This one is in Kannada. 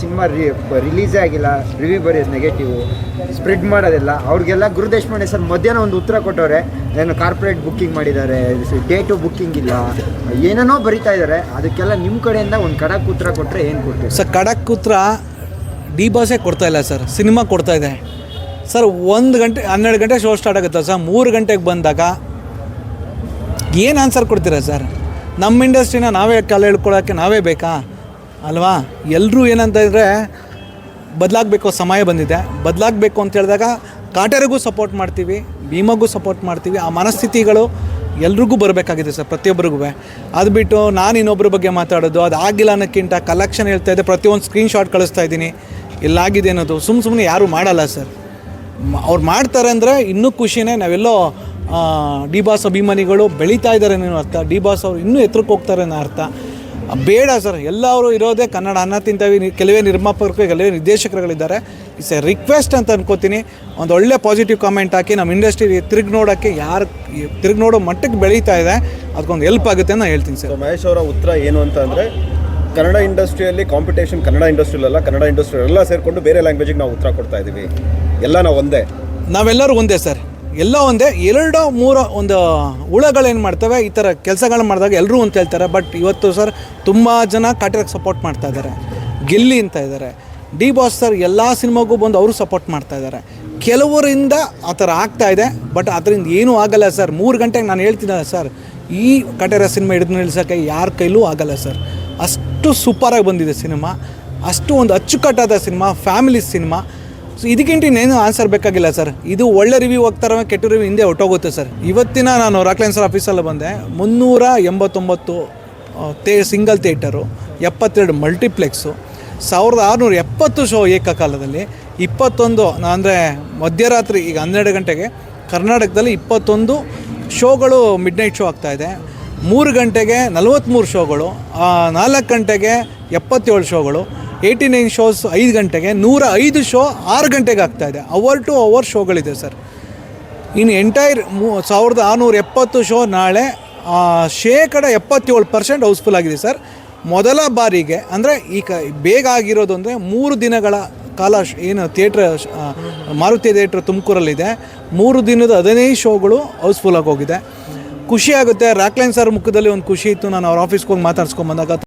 ಸಿನಿಮಾ ರಿಲೀಸೇ ಆಗಿಲ್ಲ ರಿವ್ಯೂ ಬರೆಯೋದು ನೆಗೆಟಿವ್ ಸ್ಪ್ರೆಡ್ ಮಾಡೋದಿಲ್ಲ. ಅವ್ರಿಗೆಲ್ಲ ಗುರು ದೇಶಪಾಂಡೆ ಸರ್ ಮಧ್ಯಾಹ್ನ ಒಂದು ಉತ್ತರ ಕೊಟ್ಟವ್ರೆ. ಏನು ಕಾರ್ಪೊರೇಟ್ ಬುಕ್ಕಿಂಗ್ ಮಾಡಿದ್ದಾರೆ ಡೇಟು ಬುಕ್ಕಿಂಗ್ ಇಲ್ಲ, ಏನೇನೋ ಬರಿತಾ ಇದ್ದಾರೆ. ಅದಕ್ಕೆಲ್ಲ ನಿಮ್ಮ ಕಡೆಯಿಂದ ಒಂದು ಖಡಕ್ ಉತ್ತರ ಕೊಟ್ಟರೆ ಏನು ಕೊಡ್ತೀವಿ ಸರ್ ಖಡಕ್ ಉತ್ತರ ಡಿ ಬಾಸೇ ಕೊಡ್ತಾ ಇಲ್ಲ ಸರ್. ಸಿನಿಮಾ ಕೊಡ್ತಾ ಇದೆ. ಸರ್, ಒಂದು ಗಂಟೆ, ಹನ್ನೆರಡು ಗಂಟೆ ಶೋ ಸ್ಟಾರ್ಟ್ ಆಗುತ್ತೆ ಸರ್? ಮೂರು ಗಂಟೆಗೆ ಬಂದಾಗ ಏನು ಆನ್ಸರ್ ಕೊಡ್ತೀರಾ ಸರ್? ನಮ್ಮ ಇಂಡಸ್ಟ್ರಿನ ನಾವೇ ಕಾಲ ಹೇಳ್ಕೊಳೋಕ್ಕೆ ನಾವೇ ಬೇಕಾ? ಅಲ್ವಾ? ಎಲ್ಲರೂ ಏನಂತ ಇದ್ದರೆ ಬದಲಾಗಬೇಕು, ಸಮಯ ಬಂದಿದೆ. ಬದಲಾಗಬೇಕು ಅಂತ ಹೇಳಿದಾಗ ಕಾಟರಿಗೂ ಸಪೋರ್ಟ್ ಮಾಡ್ತೀವಿ, ಭೀಮಗೂ ಸಪೋರ್ಟ್ ಮಾಡ್ತೀವಿ. ಆ ಮನಸ್ಥಿತಿಗಳು ಎಲ್ರಿಗೂ ಬರಬೇಕಾಗಿದೆ ಸರ್, ಪ್ರತಿಯೊಬ್ಬರಿಗೂ. ಅದು ಬಿಟ್ಟು ನಾನು ಇನ್ನೊಬ್ಬರ ಬಗ್ಗೆ ಮಾತಾಡೋದು, ಅದು ಆಗಿಲ್ಲ ಅನ್ನೋಕ್ಕಿಂತ ಕಲೆಕ್ಷನ್ ಹೇಳ್ತಾ ಇದೆ ಪ್ರತಿಯೊಂದು ಸ್ಕ್ರೀನ್ಶಾಟ್ ಕಳಿಸ್ತಾ ಇದ್ದೀನಿ. ಇಲ್ಲಾಗಿದೆ ಅನ್ನೋದು. ಸುಮ್ಮ ಸುಮ್ಮನೆ ಯಾರೂ ಮಾಡಲ್ಲ ಸರ್. ಅವ್ರು ಮಾಡ್ತಾರೆ ಅಂದರೆ ಇನ್ನೂ ಖುಷಿನೇ. ನಾವೆಲ್ಲೋ ಡಿ ಬಾಸ್ ಅಭಿಮಾನಿಗಳು ಬೆಳೀತಾ ಇದ್ದಾರೆ ಅನ್ನೋ ಅರ್ಥ. ಡಿ ಬಾಸ್ ಅವರು ಇನ್ನೂ ಎತ್ತರಕ್ಕೆ ಹೋಗ್ತಾರೆ ಅನ್ನೋ ಅರ್ಥ. ಬೇಡ ಸರ್ ಎಲ್ಲರೂ ಇರೋದೇ ಕನ್ನಡ. ಅನ್ನ ತಿಂತವಿ ಕೆಲವೇ ನಿರ್ಮಾಪಕರು ಕೆಲವೇ ನಿರ್ದೇಶಕರುಗಳಿದ್ದಾರೆ. ಇಟ್ಸ್ ಎ ರಿಕ್ವೆಸ್ಟ್ ಅಂತ ಅನ್ಕೋತೀನಿ. ಒಂದು ಒಳ್ಳೆ ಪಾಸಿಟಿವ್ ಕಾಮೆಂಟ್ ಹಾಕಿ ನಮ್ಮ ಇಂಡಸ್ಟ್ರಿ ತಿರುಗಿ ನೋಡೋಕ್ಕೆ ಯಾರು ತಿರುಗಿ ನೋಡೋ ಮಟ್ಟಕ್ಕೆ ಬೆಳೀತಾ ಇದೆ. ಅದಕ್ಕೊಂದು ಹೆಲ್ಪ್ ಆಗುತ್ತೆ ಅಂತ ನಾನು ಹೇಳ್ತೀನಿ ಸರ್. ಮಹೇಶ್ ಅವರ ಉತ್ತರ ಏನು ಅಂತ ಅಂದರೆ ಕನ್ನಡ ಇಂಡಸ್ಟ್ರಿಯಲ್ಲಿ ಕಾಂಪಿಟೇಷನ್ ಕನ್ನಡ ಇಂಡಸ್ಟ್ರಿಯಲ್ಲ ಕನ್ನಡ ಇಂಡಸ್ಟ್ರಿಯಲ್ಲ ಸೇರಿಕೊಂಡು ಬೇರೆ ಲ್ಯಾಂಗ್ವೇಜಿಗೆ ನಾವು ಉತ್ತರ ಕೊಡ್ತಾ ಇದ್ದೀವಿ ಎಲ್ಲ ನಾವು ಒಂದೇ. ನಾವೆಲ್ಲರೂ ಒಂದೇ ಸರ್. ಎಲ್ಲ ಒಂದೇ, ಎರಡೋ, ಮೂರೋ ಒಂದು ಹುಳಗಳೇನು ಮಾಡ್ತವೆ, ಈ ಥರ ಕೆಲಸಗಳು ಮಾಡಿದಾಗ ಎಲ್ಲರೂ ಅಂತ ಹೇಳ್ತಾರೆ. ಬಟ್ ಇವತ್ತು ಸರ್ ತುಂಬ ಜನ ಕಾಟಿರಕ್ಕೆ ಸಪೋರ್ಟ್ ಮಾಡ್ತಾ ಇದ್ದಾರೆ. ಗೆಲ್ಲಿ ಅಂತ ಇದ್ದಾರೆ. ಡಿ ಬಾಸ್ ಸರ್ ಎಲ್ಲ ಸಿನಿಮಾಗೂ ಬಂದು ಅವರು ಸಪೋರ್ಟ್ ಮಾಡ್ತಾ ಇದ್ದಾರೆ. ಕೆಲವರಿಂದ ಆ ಥರ ಆಗ್ತಾ ಇದೆ ಬಟ್ ಅದರಿಂದ ಏನೂ ಆಗಲ್ಲ ಸರ್ ಮೂರು ಗಂಟೆಗೆ ನಾನು ಹೇಳ್ತಿದ್ದೆ ಸರ್ ಈ ಕಟೇರ ಸಿನಿಮಾ ಹಿಡಿದು ನಿಲ್ಸೋಕ್ಕೆ ಯಾರ ಕೈಲೂ ಆಗಲ್ಲ ಸರ್ ಅಷ್ಟು ಸೂಪರಾಗಿ ಬಂದಿದೆ ಸಿನಿಮಾ. ಅಷ್ಟು ಒಂದು ಅಚ್ಚುಕಟ್ಟಾದ ಸಿನಿಮಾ ಫ್ಯಾಮಿಲಿ ಸಿನಿಮಾ ಸೊ ಇದಕ್ಕಿಂತ ಇನ್ನೇನು ಆನ್ಸರ್ ಬೇಕಾಗಿಲ್ಲ ಸರ್ ಇದು ಒಳ್ಳೆ ರಿವ್ಯೂ ಹೋಗ್ತಾರೆ ಕೆಟ್ಟ ರಿವ್ಯೂ ಹಿಂದೆ ಹೊಟ್ಟೋಗುತ್ತೆ ಸರ್ ಇವತ್ತಿನ ನಾನು ರಾಕ್ಲೈನ್ ಸರ್ ಆಫೀಸಲ್ಲಿ ಬಂದೆ. ಮುನ್ನೂರ ಎಂಬತ್ತೊಂಬತ್ತು ತೇ ಸಿಂಗಲ್ ಥಿಯೇಟರು ಎಪ್ಪತ್ತೆರಡು ಮಲ್ಟಿಪ್ಲೆಕ್ಸು ಸಾವಿರದ ಆರುನೂರ ಎಪ್ಪತ್ತು ಶೋ ಏಕಕಾಲದಲ್ಲಿ. ಇಪ್ಪತ್ತೊಂದು ಅಂದರೆ ಮಧ್ಯರಾತ್ರಿ ಈಗ ಹನ್ನೆರಡು ಗಂಟೆಗೆ, ಕರ್ನಾಟಕದಲ್ಲಿ ಇಪ್ಪತ್ತೊಂದು ಶೋಗಳು ಮಿಡ್ ನೈಟ್ ಶೋ ಆಗ್ತಾಯಿದೆ ಮೂರು ಗಂಟೆಗೆ ನಲವತ್ತ್ಮೂರು ಶೋಗಳು ನಾಲ್ಕು ಗಂಟೆಗೆ ಎಪ್ಪತ್ತೇಳು ಶೋಗಳು ಏಯ್ಟಿ ನೈನ್ ಶೋಸ್ ಐದು ಗಂಟೆಗೆ ನೂರ ಐದು ಶೋ ಆರು ಗಂಟೆಗೆ ಆಗ್ತಾಯಿದೆ ಅವರ್ ಟು ಅವರ್ ಶೋಗಳಿದೆ ಸರ್ ಇನ್ನು ಎಂಟೈರ್ ಮೂ ಸಾವಿರದ ಆರುನೂರ ಎಪ್ಪತ್ತು ಶೋ ನಾಳೆ ಶೇಕಡ ಎಪ್ಪತ್ತೇಳು ಪರ್ಸೆಂಟ್ ಹೌಸ್ಫುಲ್ ಆಗಿದೆ ಸರ್ ಮೊದಲ ಬಾರಿಗೆ, ಅಂದರೆ ಈ ಕ ಬೇಗ ಆಗಿರೋದು ಅಂದರೆ ಮೂರು ದಿನಗಳ ಕಾಲ ಏನು ಥಿಯೇಟ್ರ್ ಮಾರುತಿ ಥಿಯೇಟ್ರ್ ತುಮಕೂರಲ್ಲಿದೆ. ಮೂರು ದಿನದ ಹದಿನೈದು ಶೋಗಳು ಹೌಸ್ಫುಲ್ ಹೋಗಿದೆ. ಖುಷಿ ಆಗುತ್ತೆ. ರಾಕ್ಲೈನ್ ಸರ್ ಮುಖದಲ್ಲಿ ಒಂದು ಖುಷಿ ಇತ್ತು. ನಾನು ಅವ್ರ ಆಫೀಸ್ಗೆ ಹೋಗಿ ಮಾತಾಡ್ಸ್ಕೊಂಬಂದಾಗ